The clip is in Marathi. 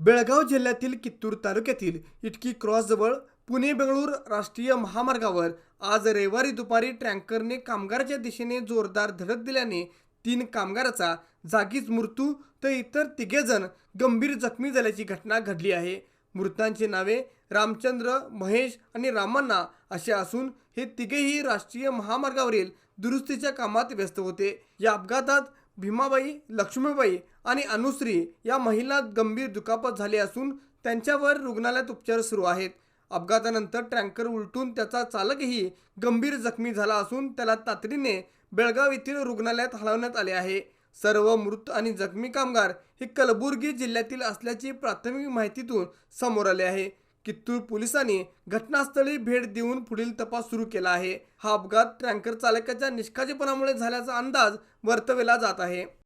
बेळगाव जिल्ह्यातील कित्तूर तालुक्यातील इटकी क्रॉसजवळ पुणे बेंगळूर राष्ट्रीय महामार्गावर आज रविवारी दुपारी टँकरने कामगाराच्या दिशेने जोरदार धडक दिल्याने तीन कामगाराचा जागीच मृत्यू तर इतर तिघेजण गंभीर जखमी झाल्याची घटना घडली आहे. मृतांची नावे रामचंद्र महेश आणि रामण्णा असे असून हे तिघेही राष्ट्रीय महामार्गावरील दुरुस्तीच्या कामात व्यस्त होते. या अपघातात भीमाबाई लक्ष्मीबाई आणि अनुश्री या महिला गंभीर दुखापत झाली असून त्यांच्यावर रुग्णालयात उपचार सुरू आहेत. अपघातानंतर टँकर उलटून त्याचा चालकही गंभीर जखमी झाला असून त्याला तातडीने बेळगाव येथील रुग्णालयात हलवण्यात आले आहे. सर्व मृत आणि जखमी कामगार हे कलबुर्गी जिल्ह्यातील असल्याची प्राथमिक माहितीतून समोर आले आहे. कित्तूर पोलिसांनी घटनास्थळी भेट देऊन पुढील तपास सुरू केला आहे. हा अपघात टँकर चालकाच्या निष्काळजीपणामुळे झाल्याचा अंदाज वर्तवला जात आहे.